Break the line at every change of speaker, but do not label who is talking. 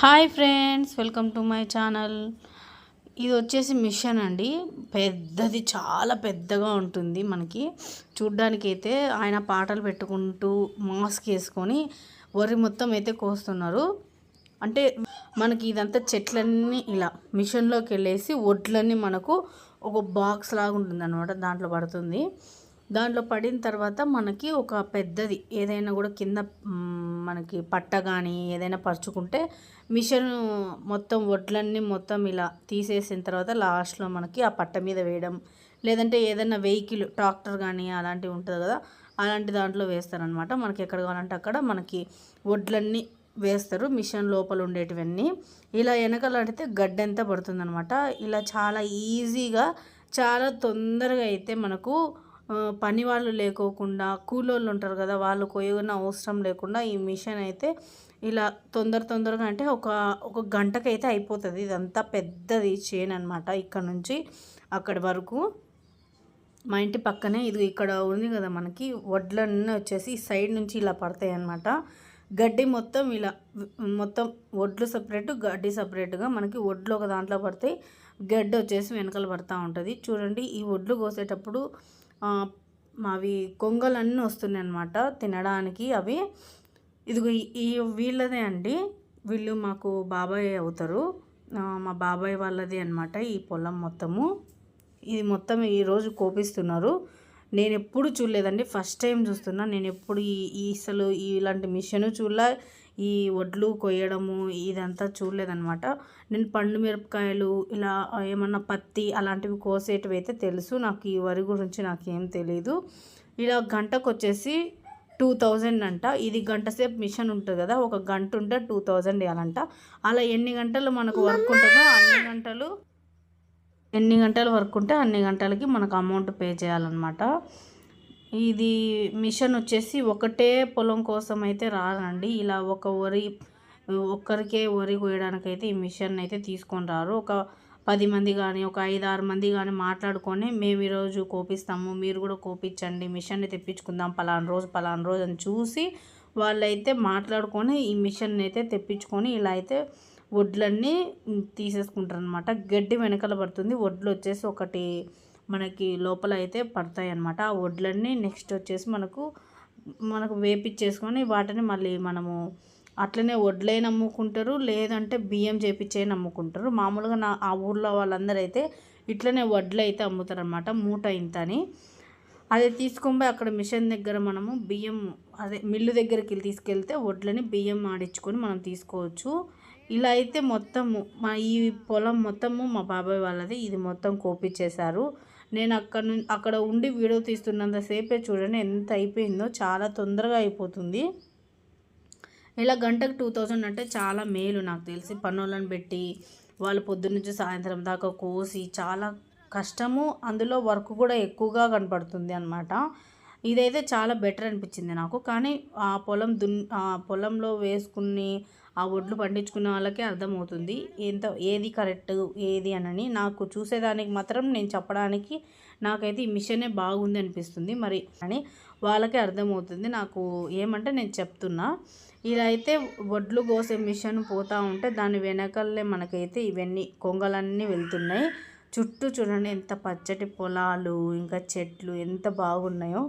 Hi friends welcome to my channel. ఇది వచ్చేసి machine అండి. పెద్దది చాలా పెద్దగా ఉంటుంది మనకి. చూడ్డానికి అయితే ఆయన పాటలు పెట్టుకుంటూ మాస్క్ వేసుకొని వరి మొత్తం అయితే కోస్తున్నారు. అంటే మనకి ఇదంతా చెట్లన్నీ ఇలా మిషన్లోకి వెళ్ళేసి వడ్లన్నీ మనకు ఒక బాక్స్ లాగా ఉంటుంది అనమాట దాంట్లో పడుతుంది. దాంట్లో పడిన తర్వాత మనకి ఒక పెద్దది ఏదైనా కూడా కింద మనకి పట్ట కానీ ఏదైనా పరుచుకుంటే మిషన్ మొత్తం వడ్లన్నీ మొత్తం ఇలా తీసేసిన తర్వాత లాస్ట్లో మనకి ఆ పట్ట మీద వేయడం లేదంటే ఏదైనా వెహికల్ ట్రాక్టర్ కానీ అలాంటివి ఉంటుంది కదా అలాంటి దాంట్లో వేస్తారనమాట. మనకి ఎక్కడ కావాలంటే అక్కడ మనకి వడ్లన్నీ వేస్తారు మిషన్ లోపల ఉండేటివన్నీ. ఇలా వెనకలాడితే గడ్డంతా పడుతుందనమాట. ఇలా చాలా ఈజీగా చాలా తొందరగా అయితే మనకు పని వాళ్ళు లేకోకుండా కూలోళ్ళు ఉంటారు కదా వాళ్ళు కొయ్యన అవసరం లేకుండా ఈ మిషన్ అయితే ఇలా తొందర తొందరగా అంటే ఒక ఒక గంటకైతే అయిపోతుంది. ఇదంతా పెద్దది చేను అనమాట ఇక్కడ నుంచి అక్కడి వరకు. మా ఇంటి పక్కనే ఇది ఇక్కడ ఉంది కదా మనకి వడ్లన్నీ వచ్చేసి సైడ్ నుంచి ఇలా పడతాయి అన్నమాట. గడ్డి మొత్తం ఇలా మొత్తం వడ్లు సపరేట్ గడ్డి సపరేట్గా మనకి వడ్లు ఒక దాంట్లో పడతాయి. గడ్డి వచ్చేసి వెనకాల పడుతూ ఉంటుంది. చూడండి ఈ వడ్లు కోసేటప్పుడు మావి కొంగలన్నీ వస్తున్నాయి అనమాట తినడానికి అవి. ఇదిగో ఈ వీళ్ళదే అండి. వీళ్ళు మాకు బాబాయ్ అవుతారు. మా బాబాయ్ వాళ్ళది అనమాట ఈ పొలం మొత్తము. ఇది మొత్తం ఈరోజు కోపిస్తున్నారు. నేను ఎప్పుడు చూడలేదండి. ఫస్ట్ టైం చూస్తున్నా. నేను ఎప్పుడు ఈ అసలు ఇలాంటి మిషన్ చూడలే. ఈ వడ్లు కొయ్యడము ఇదంతా చూడలేదనమాట నేను పండు మిరపకాయలు ఇలా ఏమన్నా పత్తి అలాంటివి కోసేటివి అయితే తెలుసు. నాకు ఈ వరి గురించి నాకేం తెలీదు. ఇలా గంటకు వచ్చేసి టూ థౌజండ్ అంట. ఇది గంట సేపు మిషన్ ఉంటుంది కదా ఒక గంట ఉంటే టూ థౌజండ్ ఇవ్వాలంట అలా ఎన్ని గంటలు మనకు వర్క్ ఉంటుందో అన్ని గంటలు ఎన్ని గంటలు వర్క్ ఉంటే అన్ని గంటలకి మనకు అమౌంట్ పే చేయాలన్నమాట. ఇది మిషన్ వచ్చేసి ఒకటే పొలం కోసం అయితే రాదండి. ఇలా ఒక వరి ఒక్కరికే వరి కోయడానికైతే ఈ మిషన్ అయితే తీసుకొని రారు. ఒక పది మంది కానీ ఒక ఐదు ఆరు మంది కానీ మాట్లాడుకొని మేము ఈరోజు కోపిస్తాము మీరు కూడా కోపించండి మిషన్ని తెప్పించుకుందాం పలానా రోజు పలానా రోజు అని చూసి వాళ్ళైతే మాట్లాడుకొని ఈ మిషన్ అయితే తెప్పించుకొని ఇలా అయితే వడ్లన్నీ తీసేసుకుంటారు అనమాట గడ్డి వెనకాల పడుతుంది. వడ్లు వచ్చేసి ఒకటి మనకి లోపల అయితే పడతాయి అన్నమాట ఆ వడ్లన్నీ నెక్స్ట్ వచ్చేసి మనకు మనకు వేపిచ్చేసుకొని వాటిని మళ్ళీ మనము అట్లనే వడ్లే నమ్ముకుంటారు లేదంటే బియ్యం చేపించే నమ్ముకుంటారు. మామూలుగా నా ఆ ఊర్లో వాళ్ళందరూ అయితే ఇట్లనే వడ్లు అయితే అమ్ముతారు అనమాట మూట ఇంత అని అదే తీసుకొని అక్కడ మిషన్ దగ్గర మనము బియ్యం అదే మిల్లు దగ్గరికి తీసుకెళ్తే వడ్లని బియ్యం ఆడించుకొని మనం తీసుకోవచ్చు. ఇలా అయితే మొత్తము మా ఈ పొలం మొత్తము మా బాబాయ్ వాళ్ళది ఇది మొత్తం కోపించేశారు నేను అక్కడ అక్కడ ఉండి వీడియో తీస్తున్నంతసేపే చూడండి ఎంత అయిపోయిందో చాలా తొందరగా అయిపోతుంది. ఇలా గంటకు టూ థౌజండ్ అంటే చాలా మేలు నాకు తెలిసి. పనులను పెట్టి వాళ్ళు పొద్దున్నుంచి సాయంత్రం దాకా కోసి చాలా కష్టము అందులో వర్క్ కూడా ఎక్కువగా కనపడుతుంది అనమాట ఇదైతే చాలా బెటర్ అనిపించింది నాకు. కానీ ఆ పొలం దున్ ఆ పొలంలో వేసుకుని ఆ ఒడ్లు పండించుకునే వాళ్ళకే అర్థమవుతుంది. ఎంత ఏది కరెక్ట్ ఏది అనని నాకు చూసేదానికి మాత్రం నేను చెప్పడానికి నాకైతే ఈ మిషనే బాగుంది అనిపిస్తుంది. మరి అని వాళ్ళకే అర్థమవుతుంది. నాకు ఏమంటే నేను చెప్తున్నా. ఇలా అయితే వడ్లు కోసే మిషన్ పోతూ ఉంటే దాని వెనకల్లే మనకైతే ఇవన్నీ కొంగలన్నీ వెళ్తున్నాయి. చుట్టూ చూడండి ఎంత పచ్చటి పొలాలు ఇంకా చెట్లు ఎంత బాగున్నాయో.